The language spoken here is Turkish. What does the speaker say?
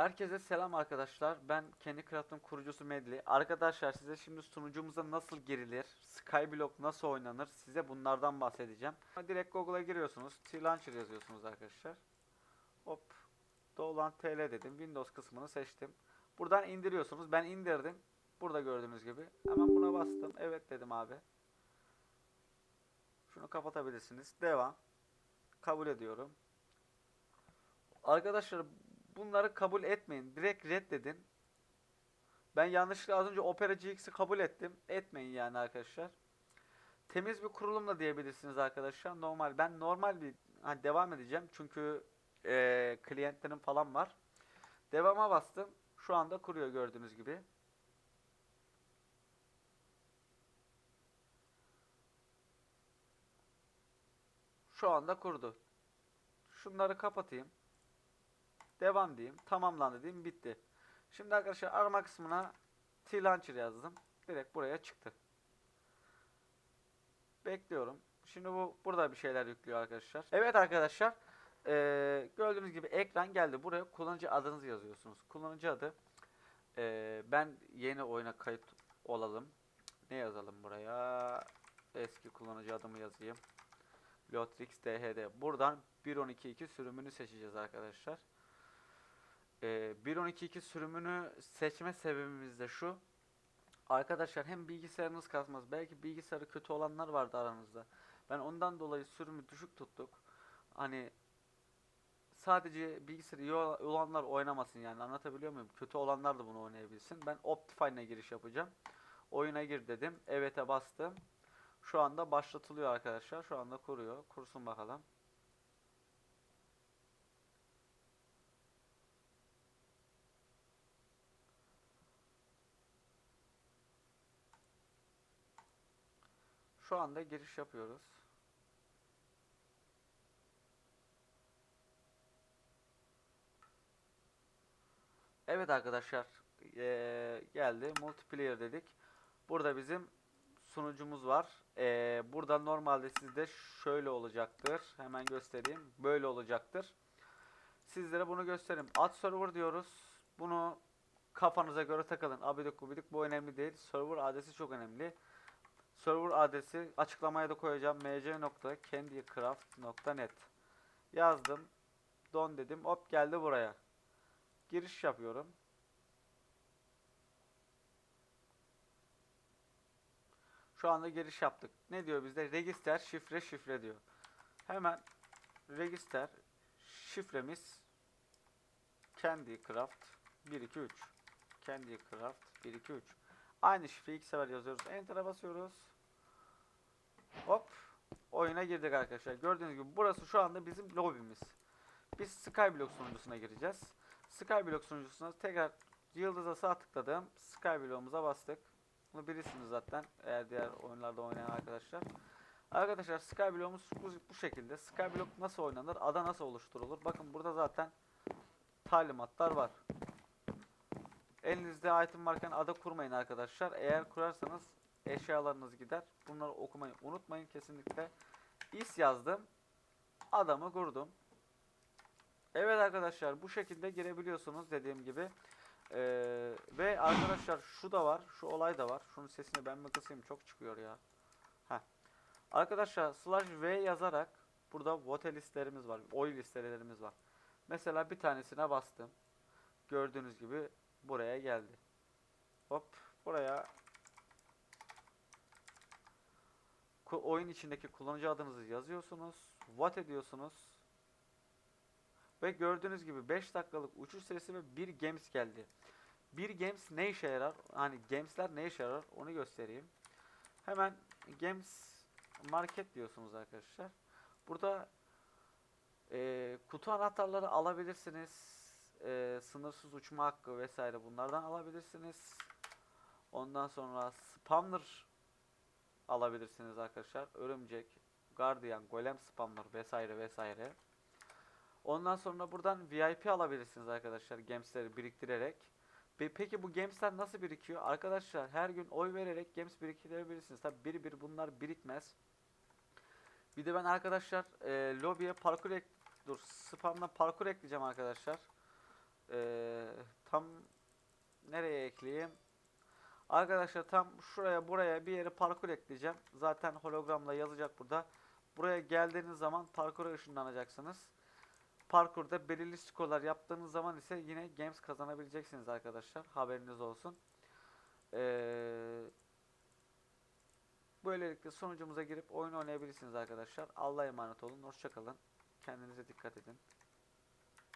Herkese selam arkadaşlar. Ben kendi craft'ın kurucusu Medli. Arkadaşlar size şimdi sunucumuza nasıl girilir, Skyblock nasıl oynanır size bunlardan bahsedeceğim. Direkt Google'a giriyorsunuz. T-Launcher yazıyorsunuz arkadaşlar. Hop. Dolan TL dedim. Windows kısmını seçtim. Buradan indiriyorsunuz. Ben indirdim. Burada gördüğünüz gibi. Hemen buna bastım. Evet dedim abi. Şunu kapatabilirsiniz. Devam. Kabul ediyorum. Arkadaşlar bunları kabul etmeyin. Direkt reddedin. Ben yanlışlıkla az önce Opera GX'i kabul ettim. Etmeyin yani arkadaşlar. Temiz bir kurulumla diyebilirsiniz arkadaşlar. Normal. Ben normal bir ha, devam edeceğim. Çünkü eee kliyentlerim falan var. Devama bastım. Şu anda kuruyor gördüğünüz gibi. Şu anda kurdu. Şunları kapatayım. Devam diyeyim. Tamamlandı diyeyim. Bitti. Şimdi arkadaşlar arama kısmına T-Launcher yazdım. Direkt buraya çıktı. Bekliyorum. Şimdi bu burada bir şeyler yüklüyor arkadaşlar. Evet arkadaşlar. eee, gördüğünüz gibi ekran geldi. Buraya kullanıcı adınızı yazıyorsunuz. Kullanıcı adı. eee, ben yeni oyuna kayıt olalım. Ne yazalım buraya? Eski kullanıcı adımı yazayım. Lotrix DHD. Buradan 1.12.2 sürümünü seçeceğiz arkadaşlar. Ee, 1.12.2 sürümünü seçme sebebimiz de şu. Arkadaşlar hem bilgisayarınız kasmaz. Belki bilgisayarı kötü olanlar vardı aranızda. Ben ondan dolayı sürümü düşük tuttuk. Hani sadece bilgisayarı iyi ola- olanlar oynamasın yani anlatabiliyor muyum? Kötü olanlar da bunu oynayabilsin. Ben Optifine'e giriş yapacağım. Oyuna gir dedim. Evet'e bastım. Şu anda başlatılıyor arkadaşlar. Şu anda kuruyor. Kursun bakalım. Şu anda giriş yapıyoruz. Evet arkadaşlar eee, geldi multiplayer dedik. Burada bizim sunucumuz var. Eee, burada normalde sizde şöyle olacaktır. Hemen göstereyim. Böyle olacaktır. Sizlere bunu göstereyim. Ad server diyoruz. Bunu kafanıza göre takılın. Abidik gubidik bu önemli değil. Server adresi çok önemli. Server adresi açıklamaya da koyacağım. mc.candycraft.net Yazdım. Don dedim. Hop geldi buraya. Giriş yapıyorum. Şu anda giriş yaptık. Ne diyor bizde? Register, şifre, şifre diyor. Hemen register şifremiz Candycraft 123 Candycraft 123 Aynı şifreyi iki sefer yazıyoruz. Enter'a basıyoruz. Hop. Oyuna girdik arkadaşlar. Gördüğünüz gibi burası şu anda bizim lobimiz. Biz Skyblock sunucusuna gireceğiz. Skyblock sunucusuna tekrar yıldıza sağ tıkladım. Skyblock'umuza bastık. Bunu bilirsiniz zaten eğer diğer oyunlarda oynayan arkadaşlar. Arkadaşlar Skyblock'umuz bu, şekilde. Skyblock nasıl oynanır? Ada nasıl oluşturulur? Bakın burada zaten talimatlar var. Elinizde item varken ada kurmayın arkadaşlar. Eğer kurarsanız eşyalarınız gider. Bunları okumayı unutmayın kesinlikle. is yazdım. Adamı kurdum. Evet arkadaşlar bu şekilde girebiliyorsunuz dediğim gibi. Ee, ve arkadaşlar şu da var. Şu olay da var. Şunun sesini ben mi kısayım? Çok çıkıyor ya. Heh. Arkadaşlar slash v yazarak burada vote listlerimiz var. Oy listelerimiz var. Mesela bir tanesine bastım. Gördüğünüz gibi buraya geldi. Hop buraya oyun içindeki kullanıcı adınızı yazıyorsunuz. Vote ediyorsunuz. Ve gördüğünüz gibi 5 dakikalık uçuş süresi ve bir games geldi. Bir games ne işe yarar? Hani gamesler ne işe yarar? Onu göstereyim. Hemen games market diyorsunuz arkadaşlar. Burada e, kutu anahtarları alabilirsiniz. E, sınırsız uçma hakkı vesaire bunlardan alabilirsiniz. Ondan sonra spawner alabilirsiniz arkadaşlar. Örümcek, Guardian, Golem spawner vesaire vesaire. Ondan sonra buradan VIP alabilirsiniz arkadaşlar gemsleri biriktirerek. Pe- Peki bu gemsler nasıl birikiyor? Arkadaşlar her gün oy vererek gems biriktirebilirsiniz. Tabi bir bir bunlar birikmez. Bir de ben arkadaşlar e, lobiye parkur ek dur spamla parkur ekleyeceğim arkadaşlar. Ee, tam nereye ekleyeyim? Arkadaşlar tam şuraya buraya bir yere parkur ekleyeceğim. Zaten hologramla yazacak burada. Buraya geldiğiniz zaman parkura ışınlanacaksınız. Parkurda belirli skorlar yaptığınız zaman ise yine games kazanabileceksiniz arkadaşlar. Haberiniz olsun. Ee, böylelikle sonucumuza girip oyun oynayabilirsiniz arkadaşlar. Allah'a emanet olun. Hoşçakalın. Kendinize dikkat edin.